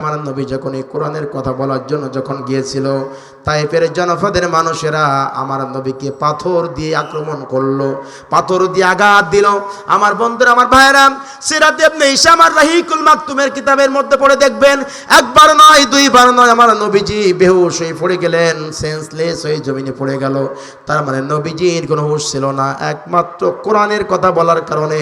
আমার নবী যখন এই কোরআনের কথা বলার জন্য যখন গিয়েছিল তাই তাইফের জনপদের মানুষেরা আমার নবীকে পাথর দিয়ে আক্রমণ করল, পাথর দিয়ে আঘাত দিল। আমার বন্ধুরা, আমার ভাইরা সিরাতে আপনি আমার রাহিকুল মাকতুমের কিতাবের মধ্যে পড়ে দেখবেন, একবার নয়, দুইবার নয় আমার নবীজি বেহুশ হয়ে পড়ে গেলেন সেন্সলেস হয়ে জমিনে পড়ে গেল। তার মানে নবীজির কোনো হুশ ছিল না। একমাত্র কোরআনের কথা বলার কারণে,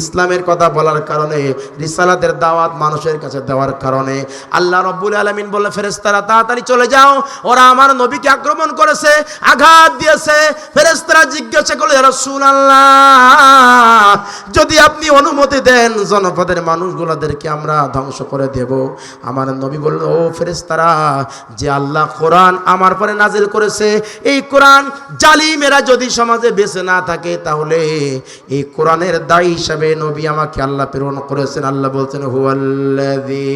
ইসলামের কথা বলার কারণে, রিসালাতের দাওয়াত মানুষের কাছে দেওয়ার কারণে আল্লাহ রব্বুল আলমিন বললে ফেরেস্তারা তাড়াতাড়ি চলে যাও। ওরা আমার নবীকে আক্রমণ করেছে, আঘাত দিয়েছে। ফেরেস্তারা জিজ্ঞাসা করলে রসুল আল্লাহ যদি আপনি অনুমতি দেন, জনপদের মানুষগুলোদেরকে আমরা ধ্বংস করে দেব। আমার নবী বলল, ও ফেরেস্তারা যে আল্লাহ কোরআন আমার পরে নাজিল করেছে, এই কোরআন জালিমেরা যদি সমাজে বেঁচে না থাকে, তাহলে এই কোরআনের দায়ী হিসাবে নবী আমাকে আল্লাহ প্রেরণ করেছেন। আল্লাহ বলছেন, হুয়াল্লাযী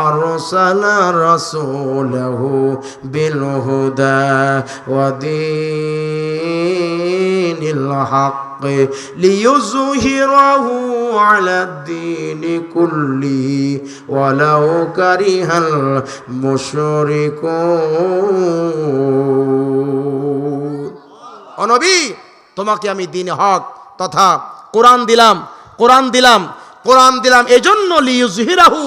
আরসালা রাসূলাহু বিল হুদা ওয়া দীনিল হক ليظهره على الدين كله ولو كره المشركون অনবী তোমাকে আমি দিন হক তথা কোরআন দিলাম কোরআন দিলাম কোরআন দিলাম এজন্য লিউজহিরাহু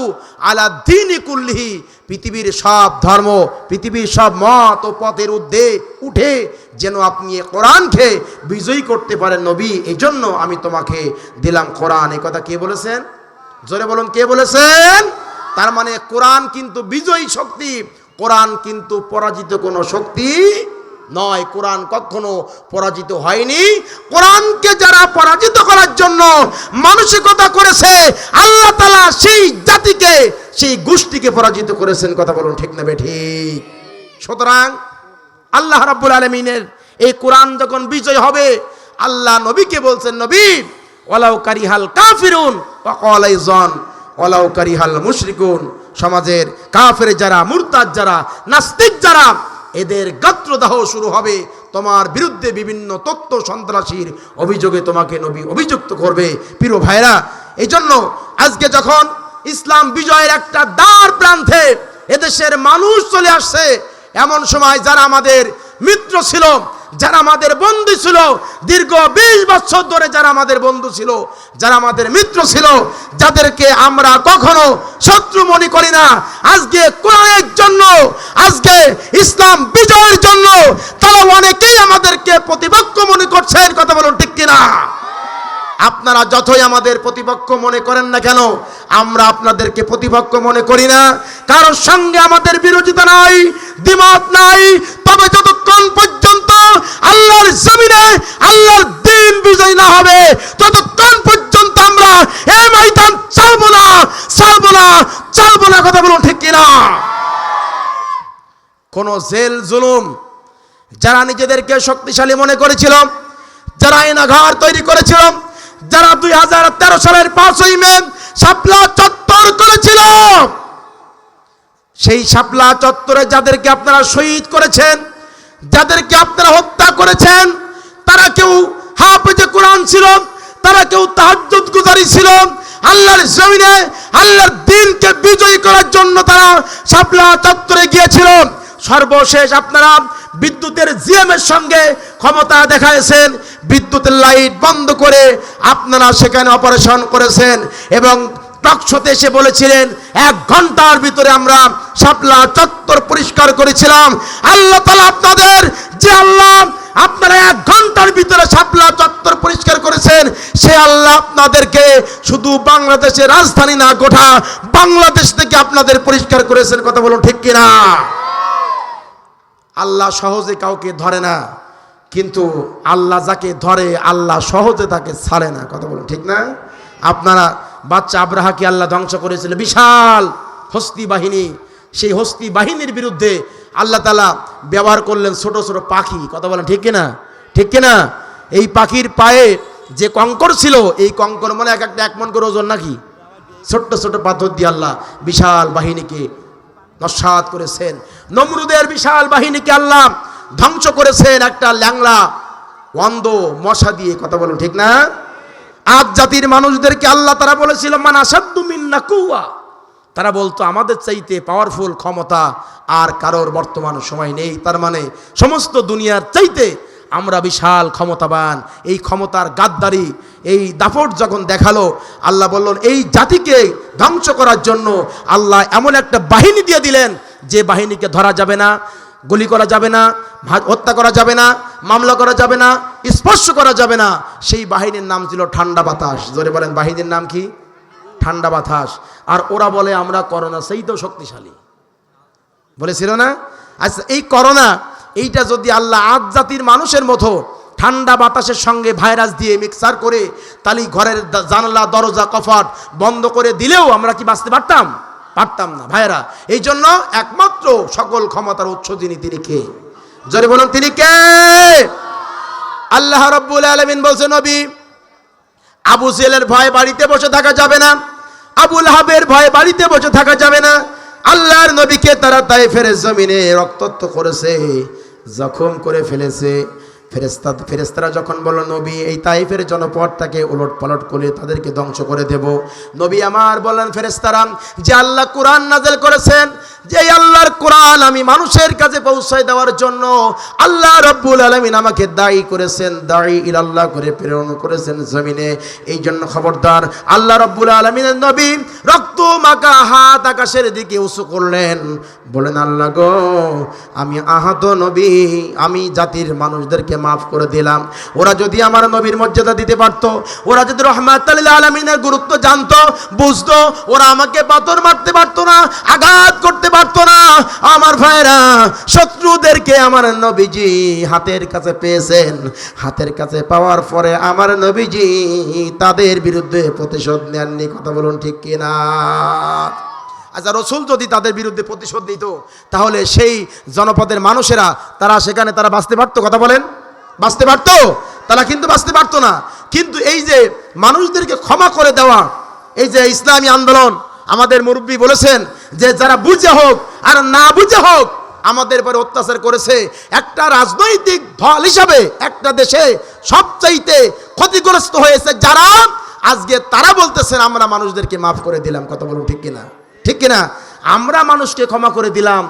আলা দিনই কুল্লিহি। পৃথিবীর সব ধর্ম, পৃথিবীর সব মত ও পথের ঊর্ধ্বে উঠে যেন আপনি এ কোরআনকে বিজয়ী করতে পারেন নবী এই জন্য আমি তোমাকে দিলাম কোরআন। এই কথা কে বলেছেন? জোরে বলুন, কে বলেছেন? তার মানে কোরআন কিন্তু বিজয়ী শক্তি, কোরআন কিন্তু পরাজিত কোনো শক্তি নয়, কোরআন কখনো পরাজিত হয়নি। কোরআনকে যারা পরাজিত করার জন্য মানসিকতা করেছে, আল্লাহ তালা সেই জাতিকে, সেই গোষ্ঠীকে পরাজিত করেছেন, কথা বলুন ঠিক নেবে ঠিক? সুতরাং আল্লাহ রাব্বুল আলমিনের এই কোরআন যখন বিজয় হবে, আল্লাহ নবীকে বলছেন, নবী ওলাউ কারিহাল কাফিরুন ওয়াকালাইজন ওলাউ কারিহাল মুশরিকুন। সমাজের কাফের যারা, মুরতাদ যারা, নাস্তিক যারা এদের গাত্রদাহ শুরু হবে। তোমার বিরুদ্ধে বিভিন্ন তত্ত্ব সন্ত্রাসীর অভিযোগে তোমাকে নবী অভিযুক্ত করবে। প্রিয় ভাইরা এই জন্য আজকে যখন ইসলাম বিজয়ের একটা দ্বার প্রান্তে এদেশের মানুষ চলে আসছে, এমন সময় যারা আমাদের মিত্র ছিল যারা আমাদের বন্ধু ছিল, দীর্ঘ বিশ বছর ধরে যারা আমাদের বন্ধু ছিল, যারা আমাদের মিত্র ছিল, যাদেরকে আমরা কখনো শত্রু মনে করি না। আজকে কোরআনের জন্য, আজকে ইসলাম বিজয়ের জন্য তারা অনেকেই আমাদেরকে প্রতিপক্ষ মনে করছেন কথা বলুন ঠিক কিনা? আপনারা যতই আমাদের প্রতিপক্ষ মনে করেন না কেন, আমরা আপনাদেরকে প্রতিপক্ষ মনে করি না। কারোর সঙ্গে আমাদের বিরোধিতা নাই, দ্বিমত নাই, তবে যতক্ষণ পর্যন্ত আল্লাহর জমিনে আল্লাহর দিন বিজয় না হবে। ততক্ষণ পর্যন্ত আমরা এই ময়দান চালবো না চালবো না চালবো না কথা বলুন ঠিক কিনা? কোন জেল, জুলুম যারা নিজেদেরকে শক্তিশালী মনে করেছিল, যারা আইনাঘর তৈরি করেছিল, যারা দুই হাজার তেরো সালের পাঁচই মে শাপলা চত্বর করেছিল, সেই শাপলা চত্বরে যাদেরকে আপনারা শহীদ করেছেন যাদেরকে আপনারা হত্যা করেছেন, তারা কেউ হাফেজে কোরআন ছিল, তারা কেউ তাহাজ্জুদ গুজারি ছিল, আল্লাহর জমিনে, আল্লাহর দিনকে বিজয়ী করার জন্য তারা শাপলা চত্বরে গিয়েছিল। সর্বশেষ আপনারা বিদ্যুতের জিএমের সঙ্গে ক্ষমতা দেখাইছেন, বিদ্যুতের লাইট বন্ধ করে আপনারা সেখানে অপারেশন করেছেন এবং টকশোতে এসে বলেছিলেন, এক ঘণ্টার ভিতরে আমরা শাপলা চত্বর পরিষ্কার করেছিলাম। আল্লাহ তালা আপনাদের, যে আল্লাহ আপনারা এক ঘণ্টার ভিতরে সাপলা চত্বর পরিষ্কার করেছেন, সে আল্লাহ আপনাদেরকে শুধু বাংলাদেশের রাজধানী না, গোটা বাংলাদেশ থেকে আপনাদের পরিষ্কার করেছেন। কথা বলুন ঠিক কিনা? আল্লাহ সহজে কাউকে ধরে না, কিন্তু আল্লাহ যাকে ধরে, আল্লাহ সহজে তাকে ছাড়ে না। কথা বলুন ঠিক না? আপনারা বাচ্চা আব্রাহাকে আল্লাহ ধ্বংস করেছিল। বিশাল হস্তি বাহিনী। সেই হস্তি বাহিনীর বিরুদ্ধে আল্লাহ তালা ব্যবহার করলেন ছোট ছোট পাখি। কথা বলেন, ঠিক কিনা? ঠিক কিনা? এই পাখির পায়ে যে কঙ্কর ছিল, এই কঙ্কর মানে এক একটা এক মন করে ওজন নাকি? ছোট্ট ছোট পাথর দিয়ে আল্লাহ বিশাল বাহিনীকে নস্বাত করেছেন। নমরুদের বিশাল বাহিনীকে আল্লাহ ধ্বংস করেছেন একটা ল্যাংলা অন্ধ মশা দিয়ে। কথা বলুন, ঠিক না? আজ জাতির মানুষদেরকে আল্লাহ তারা বলেছিল, মান আসাদ্দু মিন্না কুয়া তারা বলতো, আমাদের চাইতে পাওয়ারফুল ক্ষমতা আর কারোর বর্তমান সময় নেই। তার মানে সমস্ত দুনিয়ার চাইতে আমরা বিশাল ক্ষমতাবান। এই ক্ষমতার গাদ্দারি, এই দাপট যখন দেখাল, আল্লাহ বললেন, এই জাতিকে ধ্বংস করার জন্য আল্লাহ এমন একটা বাহিনী দিয়ে দিলেন, যে বাহিনীকে ধরা যাবে না। গুলি করা যাবে না হত্যা করা যাবে না, মামলা করা যাবে না, স্পর্শ করা যাবে না। সেই বাহিনীর নাম ছিল ঠান্ডা বাতাস। জোরে বলেন, বাহিনীর নাম কি? ঠান্ডা বাতাস। আর ওরা বলে, আমরা করোনা সেই তো শক্তিশালী। বলেছিল না? আচ্ছা এই করোনা, এইটা যদি আল্লাহ আজ জাতির মানুষের মতো ঠান্ডা বাতাসের সঙ্গে ভাইরাস দিয়ে মিক্সার করে, তাহলে ঘরের জানলা, দরজা, কফাট বন্ধ করে দিলেও আমরা কি বাঁচতে পারতাম? পারতাম না। ভাইরা এই জন্য একমাত্র সকল ক্ষমতার উৎস যিনি, তিনি কে? জোরে বলুন, তিনি কে? আল্লাহ রব্বুল আলমিন বলছে, নবী, আবু জেলের ভয় বাড়িতে বসে থাকা যাবে না আবুল হাবের ভয় বাড়িতে বসে থাকা যাবে না। আল্লাহর নবীকে তারা তাই ফেরে জমিনে রক্তাক্ত করেছে, জখম করে ফেলেছে। ফেরেস্তা ফেরেস্তারা যখন বলল, নবী, এই তাইফের জনপদটাকে উলট পালট করে তাদেরকে ধ্বংস করে দেব। নবী আমার বললেন ফেরেস্তারাম যে আল্লাহ কোরআন নাজেল করেছেন যে এই আমি মানুষের কাছে পৌঁছায় দেওয়ার জন্য আল্লাহ রব্বুল আলমিন আমাকে দায়ী করেছেন, দায়ী ইলাল্লাহ করে প্রেরণ করেছেন জমিনে। এই জন্য খবরদার, আল্লাহ রব্বুল আলমিনের নবী রক্ত মাখা হাত আকাশের দিকে উঁচু করলেন। বলেন, আল্লাহ গো, আমি আহত নবী, আমি জাতির মানুষদেরকে মাফ করে দিলাম। ওরা যদি আমার নবীর মর্যাদা দিতে পারতো, ওরা যদি রহমাত আলমিনের গুরুত্ব জানতো, বুঝতো, ওরা আমাকে পাথর মারতে পারতো না, আঘাত করতে পারতো না আমার ভাইরা, শত্রুদেরকে আমার নবীজি হাতের কাছে পেয়েছেন। হাতের কাছে পাওয়ার পরে আমার নবীজি তাদের বিরুদ্ধে প্রতিশোধ নেননি। কথা বলুন ঠিক কিনা? আচ্ছা রসুল যদি তাদের বিরুদ্ধে প্রতিশোধ দিত তাহলে সেই জনপদের মানুষেরা, তারা সেখানে তারা বাঁচতে পারতো? কথা বলেন। বাঁচতে পারতো? তারা কিন্তু বাঁচতে পারতো না। কিন্তু এই যে মানুষদেরকে ক্ষমা করে দেওয়া, এই যে ইসলামী আন্দোলন আমাদের মুরব্বী বলেছেন যে যারা বুঝে হোক আর না বুঝে হোক, আমাদের পরে অত্যাচার করেছে। একটা রাজনৈতিক দল হিসাবে একটা দেশে সবচাইতে ক্ষতিগ্রস্ত হয়েছে যারা, আজকে তারা বলতেছেন, আমরা মানুষদেরকে মাফ করে দিলাম। কথা বলুন ঠিক কিনা? ঠিক কিনা? আমরা মানুষকে ক্ষমা করে দিলাম।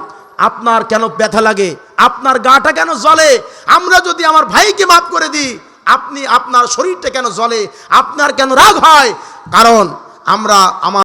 আপনার কেন ব্যথা লাগে? আপনার গাটা কেন জ্বলে? আমরা যদি আমার ভাইকে মাফ করে দিই, আপনি আপনার শরীরটা কেন জ্বলে? আপনার কেন রাগ হয়? কারণ আমরা, আমার